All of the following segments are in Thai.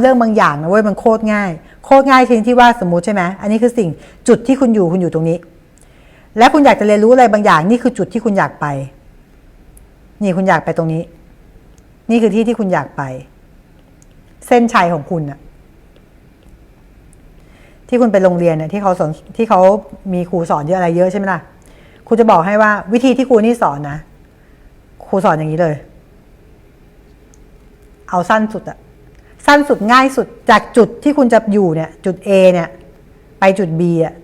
เรื่องบางอย่างนะเว้ยมันโคตรง่าย โคตรง่ายทีที่ว่าสมมุติใช่ไหมอันนี้คือสิ่งจุดที่คุณอยู่คุณอยู่ตรงนี้ และคุณอยากจะเรียนรู้อะไรบางอย่าง นี่คือจุดที่คุณอยากไป นี่คุณอยากไปตรงนี้ นี่คือที่ที่คุณอยากไป เส้นชัยของคุณอะที่คุณไปโรงเรียนเนี่ยที่เขาสอนที่เขามีครูสอนเยอะอะไรเยอะใช่ไหมล่ะครูจะบอกให้ว่าวิธีที่ครูนี่สอนนะครูสอนอย่างนี้เลย เอาสั้นสุดอะ สั้นสุดง่ายสุดจากจุดที่คุณจะอยู่เนี่ย จุด A เนี่ย ไปจุด B อะ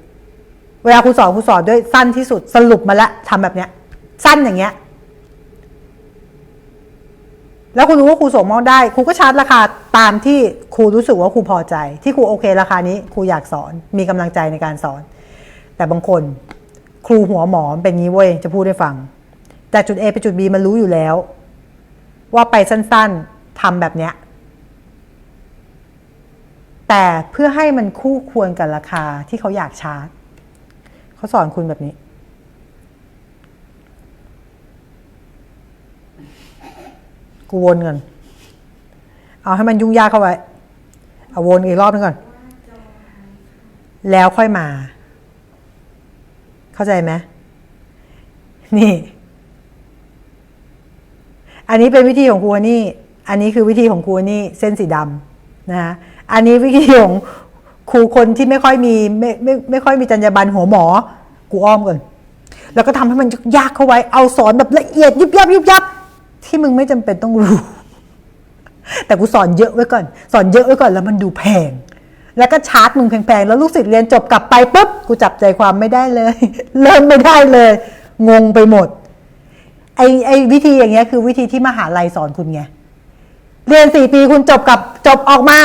เวลาครูสอนครูสอนด้วยสั้นที่สุดสรุปมาแล้วทำแบบเนี้ย สั้นอย่างเงี้ย แล้วคุณรู้ว่าครูส่งมอบได้ครูก็ชาร์จราคาตามที่ครูรู้สึกว่าครูพอใจ ที่ครูโอเคราคานี้ครูอยากสอนมีกำลังใจในการสอน แต่บางคนครูหัวหมอเป็นงี้เว้ยจะพูดให้ฟังจากจุด A ไปจุด B มันรู้อยู่แล้ว ว่าไปสั้นๆทำแบบเนี้ย แต่เพื่อให้มันคู่ควรกับราคาที่เขาอยากชาร์จเขาสอนคุณแบบนี้ กูวนก่อนเอาให้มันยุ่งยากเข้าไว้ เอาวนอีกรอบนึงก่อน แล้วค่อยมา เข้าใจไหมนี่ อันนี้เป็นวิธีของครูนี่ อันนี้คือวิธีของครูนนี่ เส้นสีดำนะฮะ อันนี้วิธีของครูคนที่ไม่ค่อยมีไม่ไม่ไม่ค่อยมีจรรยาบรรณหัวหมอกูอ้อมก่อนแล้วก็ทำให้มันยากเข้าไว้เอาสอนแบบละเอียดยิบยับยิบยับที่มึงไม่จำเป็นต้องรู้ แต่กูสอนเยอะไว้ก่อน สอนเยอะไว้ก่อนแล้วมันดูแพง แล้วก็ชาร์จมึงแพงๆแล้วลูกศิษย์เรียนจบกลับไปปุ๊บกูจับใจความไม่ได้เลย เริ่มไม่ได้เลย งงไปหมดไอไอวิธีอย่างเงี้ยคือวิธีที่มหาลัยสอนคุณไงเรียนสี่ปีคุณจบกับจบออกมา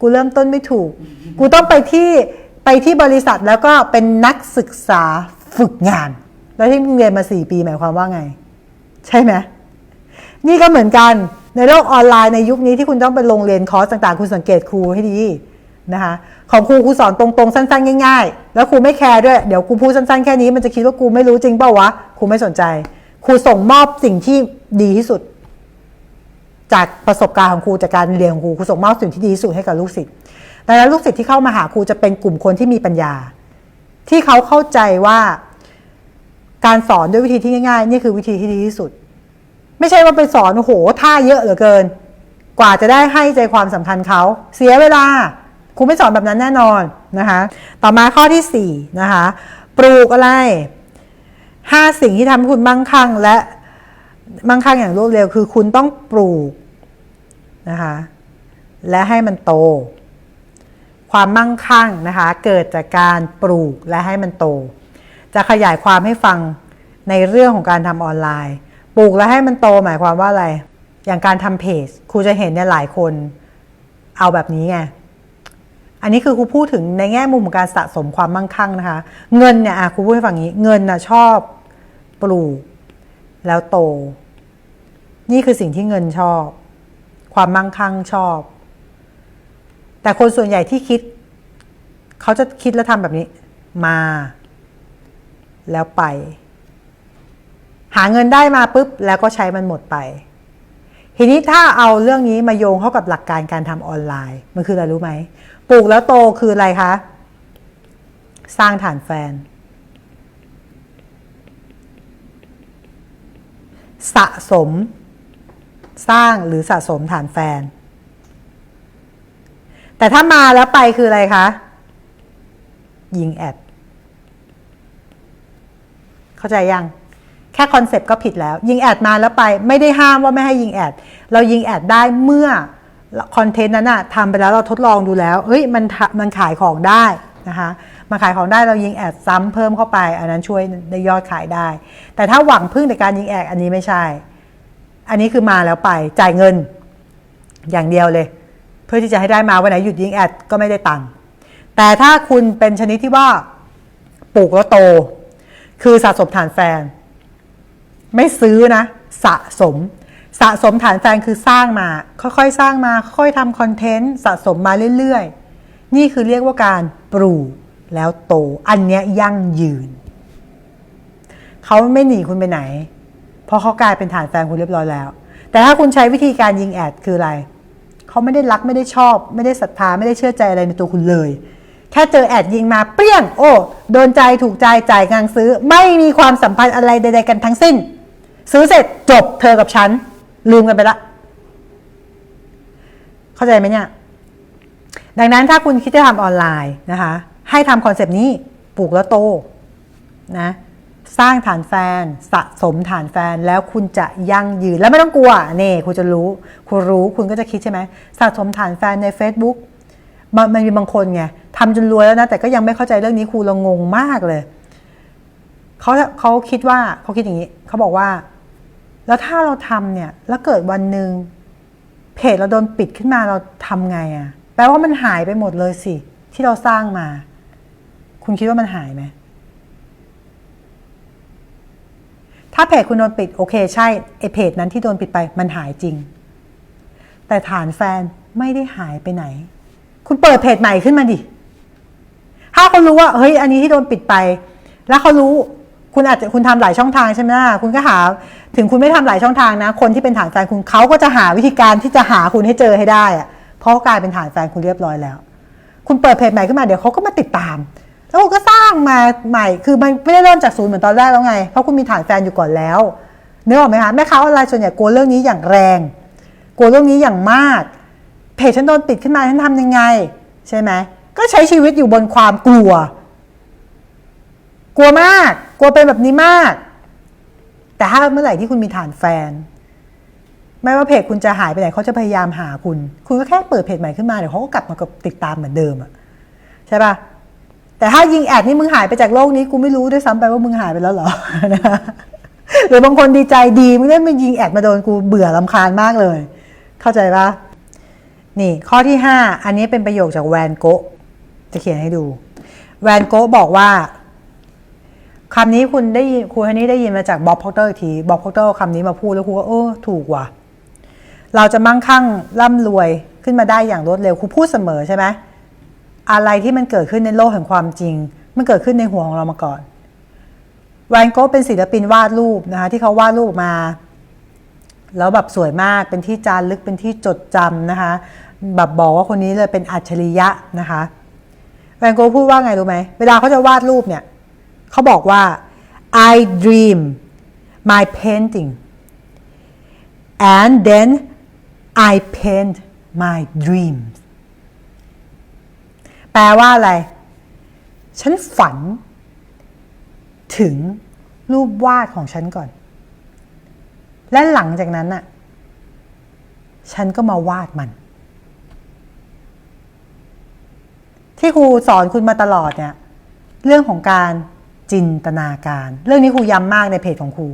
กูเริ่มต้นไม่ถูก กูต้องไปที่ไปที่บริษัทแล้วก็เป็นนักศึกษาฝึกงาน แล้วที่มึงเรียนมาสี่ปีหมายความว่าไง ใช่ไหมนี่ก็เหมือนกันในโลกออนไลน์ในยุคนี้ที่คุณต้องไปลงเรียนคอร์สต่างๆ คุณสังเกตครูให้ดีนะคะของครูครูสอนตรงๆ สั้นๆ ง่ายๆ แล้วครูไม่แคร์ด้วย เดี๋ยวครูพูดสั้นๆ แค่นี้มันจะคิดว่าครูไม่รู้จริงเปล่าวะครูไม่สนใจครูส่งมอบสิ่งที่ดีที่สุด จากประสบการณ์ของครูจากการเรียนของครูครูส่งมอบสิ่งที่ดีที่สุดให้กับลูกศิษย์ดังนั้นลูกศิษย์ที่เข้ามาหาครูจะเป็นกลุ่มคนที่มีปัญญา ที่เขาเข้าใจว่าการสอนด้วยวิธีที่ง่ายๆนี่คือวิธีที่ดีที่สุด ไม่ใช่ว่าไปสอนโอ้โหท่าเยอะเหลือเกิน กว่าจะได้ให้ใจความสำคัญเขาเสียเวลาครูไม่สอนแบบนั้นแน่นอนนะคะต่อมาข้อที่4นะคะปลูกอะไรห้าสิ่งที่ทำให้คุณมั่งคั่งและมั่งคั่งอย่างรวดเร็วคือคุณต้องปลูก นะคะและให้มันโต ความมั่งคั่งนะคะ เกิดจากการปลูกและให้มันโต จะขยายความให้ฟังในเรื่องของการทำออนไลน์ ปลูกแล้วให้มันโตหมายความว่าอะไร อย่างการทำเพจครูจะเห็นเนี่ยหลายคนเอาแบบนี้ไงอันนี้คือครูพูดถึงในแง่มุมของการสะสมความมั่งคั่งนะคะ เงินเนี่ยครูพูดให้ฟังงนี้เงินนะชอบปลูกแล้วโต นี่คือสิ่งที่เงินชอบ ความมั่งคั่งชอบ แต่คนส่วนใหญ่ที่คิด เขาจะคิดแล้วทำแบบนี้ มา แล้วไป หาเงินได้มาปุ๊บ แล้วก็ใช้มันหมดไป ทีนี้ถ้าเอาเรื่องนี้มาโยงเข้ากับหลักการการทำออนไลน์ มันคืออะไรรู้ไหมปลูกแล้วโตคืออะไรคะ สร้างฐานแฟน สะสม สร้างหรือสะสมฐานแฟน แต่ถ้ามาแล้วไปคืออะไรคะ ยิงแอด เข้าใจยัง แค่คอนเซปต์ก็ผิดแล้ว ยิงแอดมาแล้วไปไม่ได้ห้ามว่าไม่ให้ยิงแอด เรายิงแอดได้เมื่อคอนเทนต์นั้นอะทำไปแล้วเราทดลองดูแล้ว เฮ้ยมันมันขายของได้นะคะมาขายของได้เรายิงแอดซ้ำเพิ่มเข้าไป อันนั้นช่วยได้ยอดขายได้ แต่ถ้าหวังพึ่งแต่การยิงแอดอันนี้ไม่ใช่ อันนี้คือมาแล้วไปจ่ายเงิน อย่างเดียวเลย เพื่อที่จะให้ได้มาวันไหนหยุดยิงแอดก็ไม่ได้ตังค์แต่ถ้าคุณเป็นชนิดที่ว่าปลูกแล้วโต คือสะสมฐานแฟน ไม่ซื้อนะ สะสม สะสมฐานแฟนคือสร้างมา ค่อยๆ สร้างมาค่อยๆทำคอนเทนต์สะสมมาเรื่อยๆ นี่คือเรียกว่าการปลูกแล้วโต อันเนี้ยยั่งยืน เขาไม่หนีคุณไปไหน เพราะเขากลายเป็นฐานแฟนคุณเรียบร้อยแล้ว แต่ถ้าคุณใช้วิธีการยิงแอดคืออะไรเขาไม่ได้รักไม่ได้ชอบ ไม่ได้ศรัทธาไม่ได้เชื่อใจอะไรในตัวคุณเลย แค่เจอแอดยิงมาเปรี้ยง โอ้โดนใจถูกใจจ่ายงานซื้อ ไม่มีความสัมพันธ์อะไรใด ๆ กันทั้งสิ้น ซื้อเสร็จจบเธอกับฉัน ลืมกันไปละ เข้าใจไหมเนี่ยดังนั้นถ้าคุณคิดจะทำออนไลน์นะคะ ให้ทำคอนเซปต์นี้ปลูกแล้วโตนะ สร้างฐานแฟน สะสมฐานแฟนแล้วคุณจะยั่งยืนแล้วไม่ต้องกลัวนี่คุณจะรู้ คุณรู้คุณก็จะคิดใช่ไหมสะสมฐานแฟนใน Facebook มันมันมีบางคนไงทำจนรวยแล้วนะ แต่ก็ยังไม่เข้าใจเรื่องนี้ครูเรางงมากเลยเขาเขาคิดว่าเขาคิดอย่างนี้เขาบอกว่า แล้วถ้าเราทำเนี่ย แล้วเกิดวันหนึ่งเพจเราโดนปิดขึ้นมาเราทำไงอะ่ะแปลว่ามันหายไปหมดเลยสิ ที่เราสร้างมา คุณคิดว่ามันหายไหม ถ้าเพจคุณโดนปิดโอเคใช่ไอเพจนั้นที่โดนปิดไปมันหายจริง แต่ฐานแฟนไม่ได้หายไปไหน คุณเปิดเพจใหม่ขึ้นมาดิ ถ้าเขารู้ว่าเฮ้ยอันนี้ที่โดนปิดไป แล้วเขารู้คุณอาจจะคุณทำหลายช่องทางใช่ไหมล่ะคุณก็หา ถึงคุณไม่ทำหลายช่องทางนะ คนที่เป็นฐานแฟนคุณเขาก็จะหาวิธีการที่จะหาคุณให้เจอให้ได้อะเพราะกลายเป็นฐานแฟนคุณเรียบร้อยแล้ว คุณเปิดเพจใหม่ขึ้นมาเดี๋ยวเขาก็มาติดตาม แล้วคุณก็สร้างมาใหม่ คือมันไม่ได้เริ่มจากศูนย์เหมือนตอนแรกแล้วไง เพราะคุณมีฐานแฟนอยู่ก่อนแล้วนึกออกไหมคะแม่ค้าออนไลน์ส่วนใหญ่กลัวเรื่องนี้อย่างแรง กลัวเรื่องนี้อย่างมาก เพจฉันโดนปิดขึ้นมาฉันทำยังไง ใช่ไหม ก็ใช้ชีวิตอยู่บนความกลัว กลัวมาก กลัวเป็นแบบนี้มาก แต่ถ้าเมื่อไหร่ที่คุณมีฐานแฟน ไม่ว่าเพจคุณจะหายไปไหนเขาจะพยายามหาคุณ คุณก็แค่เปิดเพจใหม่ขึ้นมาเดี๋ยวเขาก็กลับมากับติดตามเหมือนเดิมอะใช่ป่ะ แต่ถ้ายิงแอดนี่มึงหายไปจากโลกนี้กูไม่รู้ด้วยซ้ำไปว่ามึงหายไปแล้วเหรอหรือบางคนดีใจดีมึงได้มายิงแอดมาโดนกูเบื่อลำคาญมากเลย เข้าใจปะนี่ข้อที่ 5 อันนี้เป็นประโยคจากแวนโกะจะเขียนให้ดู แวนโกะบอกว่าคำนี้คุณได้ยินครูคนนี้ได้ยินมาจากบ๊อบพอกเตอร์ทีบ๊อบพอกเตอร์คำนี้มาพูดแล้วครูก็เออถูกว่ะ เราจะมั่งคั่งร่ำรวยขึ้นมาได้อย่างรวดเร็วครูพูดเสมอใช่ไหม อะไรที่มันเกิดขึ้นในโลกแห่งความจริง มันเกิดขึ้นในหัวของเรามาก่อนแวนโกะเป็นศิลปินวาดรูปนะคะที่เขาวาดรูปมา แล้วแบบสวยมากเป็นที่จารึกเป็นที่จดจำนะคะแบบบอกว่าคนนี้เลยเป็นอัจฉริยะนะคะแวนโกะพูดว่าไงรู้ไหม เวลาเขาจะวาดรูปเนี่ยเขาบอกว่า I dream my painting and then I paint my dreams ลว่าอะไร ฉันฝัน ถึงรูปวาดของฉันก่อน และหลังจากนั้นน่ะ ฉันก็มาวาดมัน ที่ครูสอนคุณมาตลอดเนี่ย เรื่องของการจินตนาการ เรื่องนี้ครูย้ำมากในเพจของครู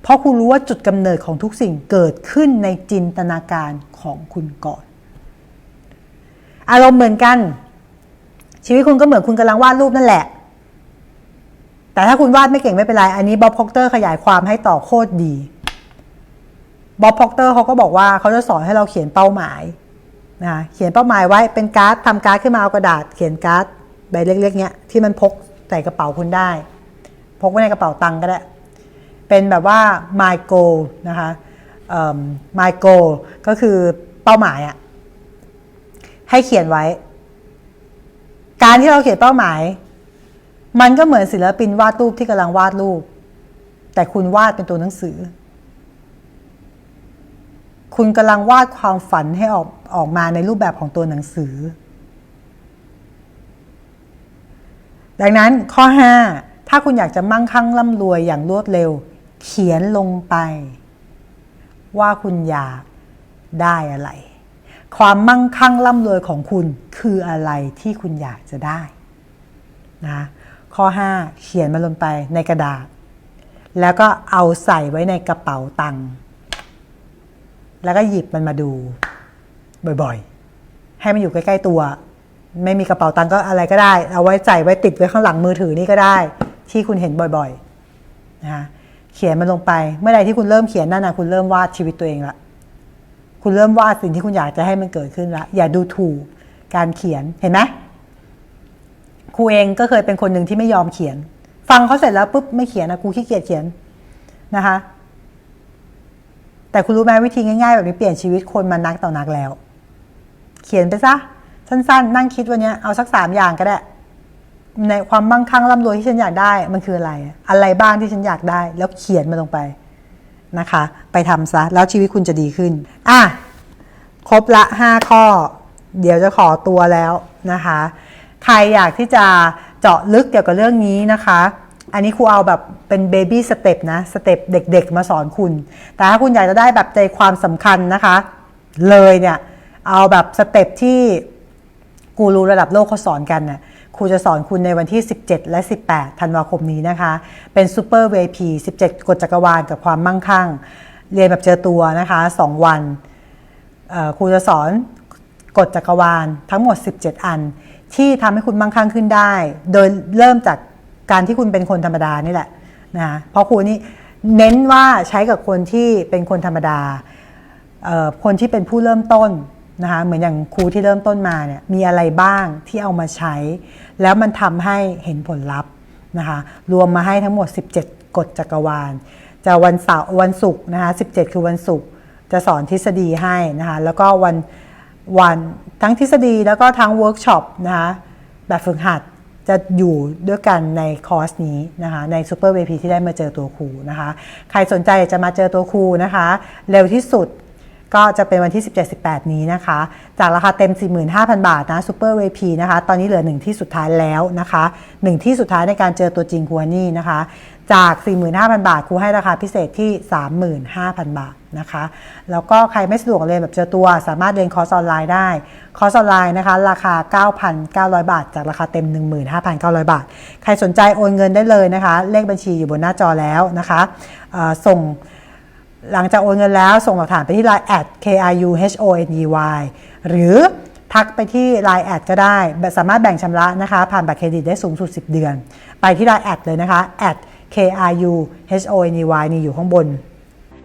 เพราะครูรู้ว่าจุดกำเนิดของทุกสิ่งเกิดขึ้นในจินตนาการของคุณก่อน อารมณ์เหมือนกัน ชีวิตคุณก็เหมือนคุณกำลังวาดรูปนั่นแหละ แต่ถ้าคุณวาดไม่เก่งไม่เป็นไร อันนี้บ๊อบพ็อกเตอร์ขยายความให้ต่อโคตรดีบ๊อบพ็อกเตอร์เขาก็บอกว่าเขาจะสอนให้เราเขียนเป้าหมายนะเขียนเป้าหมายไว้เป็นการ์ดทำการ์ดขึ้นมาเอากระดาษ เขียนการ์ดใบเล็กๆเนี้ยที่มันพกใส่กระเป๋าคุณได้ พกไว้ในกระเป๋าตังค์ก็ได้ เป็นแบบว่า my goal นะคะ my goal ก็คือเป้าหมายอะให้เขียนไว้ การที่เราเขียนเป้าหมาย มันก็เหมือนศิลปินวาดรูปที่กำลังวาดรูป แต่คุณวาดเป็นตัวหนังสือ คุณกำลังวาดความฝันให้ออกออกมาในรูปแบบของตัวหนังสือ ดังนั้นข้อ 5 ถ้าคุณอยากจะมั่งคั่งร่ำรวยอย่างรวดเร็ว เขียนลงไป ว่าคุณอยากได้อะไร ความมั่งคั่งร่ำรวยของคุณคืออะไรที่คุณอยากจะได้นะข้อ 5 เขียนมันลงไปในกระดาษ แล้วก็เอาใส่ไว้ในกระเป๋าตังค์แล้วก็หยิบมันมาดูบ่อยๆ ให้มันอยู่ใกล้ ๆตัว ไม่มีกระเป๋าตังค์ก็อะไรก็ได้ เอาไว้ใส่ไว้ติดไว้ข้างหลังมือถือนี่ก็ได้ ที่คุณเห็นบ่อยๆนะคะเขียนมันลงไป เมื่อใดที่คุณเริ่มเขียนนั่นนะคุณเริ่มวาดชีวิตตัวเองละ คุณเริ่มวาดสิ่งที่คุณอยากจะให้มันเกิดขึ้นละอย่าดูถูกการเขียนเห็นไหมครูเองก็เคยเป็นคนหนึ่งที่ไม่ยอมเขียน ฟังเขาเสร็จแล้วปุ๊บไม่เขียนนะครูขี้เกียจเขียนนะคะ แต่คุณรู้ไหมวิธีง่ายๆแบบนี้เปลี่ยนชีวิตคนมานักต่อนักแล้ว เขียนไปซะสั้นๆ นั่งคิดวันนี้เอาสักสามอย่างก็ได้ ในความมั่งคั่งร่ำรวยที่ฉันอยากได้ มันคืออะไร อะไรบ้างที่ฉันอยากได้ แล้วเขียนมันลงไป นะคะ ไปทำซะ แล้วชีวิตคุณจะดีขึ้น อะ ครบละ 5 ข้อ เดี๋ยวจะขอตัวแล้วนะคะ ใครอยากที่จะเจาะลึกเกี่ยวกับเรื่องนี้นะคะ อันนี้ครูเอาแบบเป็นเบบี้สเต็ปนะ สเต็ปเด็กๆ มาสอนคุณ แต่ถ้าคุณอยากจะได้แบบใจความสำคัญนะคะ เลยเนี่ย เอาแบบสเต็ปที่กูรูระดับโลกเขาสอนกันน่ะ ครูจะสอนคุณในวันที่ 17 และ 18 ธันวาคมนี้นะคะ เป็นซูเปอร์ VIP 17 กฎจักรวาลกับความมั่งคั่ง เรียนแบบเจอตัวนะคะ 2 วันครูจะสอนกฎจักรวาลทั้งหมด 17 อัน ที่ทำให้คุณมั่งคั่งขึ้นได้ โดยเริ่มจากการที่คุณเป็นคนธรรมดานี่แหละนะคะเพราะครูนี่เน้นว่าใช้กับคนที่เป็นคนธรรมดาคนที่เป็นผู้เริ่มต้น นะคะเหมือนอย่างครูที่เริ่มต้นมาเนี่ยมีอะไรบ้างที่เอามาใช้ แล้วมันทำให้เห็นผลลัพธ์นะคะรวมมาให้ทั้งหมด 17 กฎจักรวาล จะวันเสาร์วันศุกร์นะคะ17 คือวันศุกร์จะสอนทฤษฎีให้นะคะแล้วก็วันวันทั้งทฤษฎีแล้วก็ทั้งเวิร์กช็อปนะคะแบบฝึกหัดจะอยู่ด้วยกันในคอร์สนี้นะคะใน Super VP ที่ได้มาเจอตัวครูนะคะ ใครสนใจจะมาเจอตัวครูนะคะ เร็วที่สุด ก็จะเป็นวันที่ 17-18 นี้นะคะ จากราคาเต็ม 45,000 บาทนะ Super VP นะคะ ตอนนี้เหลือ1ที่สุดท้ายแล้วนะคะ1ที่สุดท้ายในการเจอตัวจริงครูฮันนี่นะคะ จาก 45,000 บาทครูให้ราคาพิเศษที่ 35,000 บาทนะคะ แล้วก็ใครไม่สะดวกเรียนแบบเจอตัว สามารถเรียนคอร์สออนไลน์ได้ คอร์สออนไลน์นะคะ ราคา 9,900 บาท จากราคาเต็ม 15,900 บาท ใครสนใจโอนเงินได้เลยนะคะ เลขบัญชีอยู่บนหน้าจอแล้วนะคะส่ง หลังจากโอนเงินแล้วส่งหลักฐานไปที่ Line แอด K I U H O N E Y หรือทักไปที่ Line แอดก็ได้ สามารถแบ่งชำระนะคะ ผ่านบัตรเครดิตได้สูงสุด 10 เดือน ไปที่ Line แอดเลยนะคะแอด K I U H O N E Y นี่อยู่ข้างบน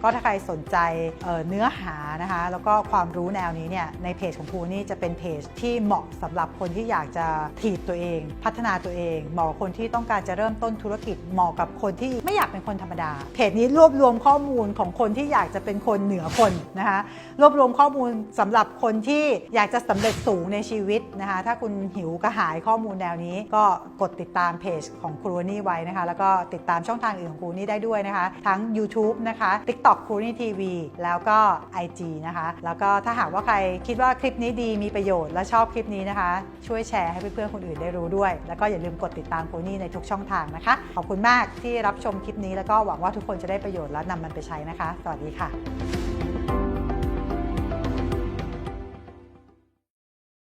ก็ถ้าใครสนใจเเนื้อหานะคะ แล้วก็ความรู้แนวนี้เนี่ยในเพจของครูนี่จะเป็นเพจที่เหมาะสำหรับคนที่อยากจะถีบตัวเอง พัฒนาตัวเองเหมาะกับคนที่ต้องการจะเริ่มต้นธุรกิจเหมาะกับคนที่ไม่อยากเป็นคนธรรมดา เพจนี้รวบรวมข้อมูลของคนที่อยากจะเป็นคนเหนือคนนะคะรวบรวมข้อมูลสำหรับคนที่อยากจะสำเร็จสูงในชีวิตนะคะถ้าคุณหิวกระหายข้อมูลแนวนี้ก็กดติดตามเพจของครูนี่ไว้นะคะ แล้วก็ติดตามช่องทางอื่นของครูนี่ได้ด้วยนะคะ ทั้ง YouTube นะคะ TikTok ครูนี่ทีวีแล้วก็ IG นะคะ แล้วก็ถ้าหากว่าใครคิดว่าคลิปนี้ดีมีประโยชน์และชอบคลิปนี้นะคะ ช่วยแชร์ให้เพื่อนๆคนอื่นได้รู้ด้วย แล้วก็อย่าลืมกดติดตามครูนี่ในทุกช่องทางนะคะ ขอบคุณมากที่รับชมคลิปนี้แล้วก็หวังว่าทุกคนจะได้ประโยชน์และนำมันไปใช้นะคะ สวัสดีค่ะ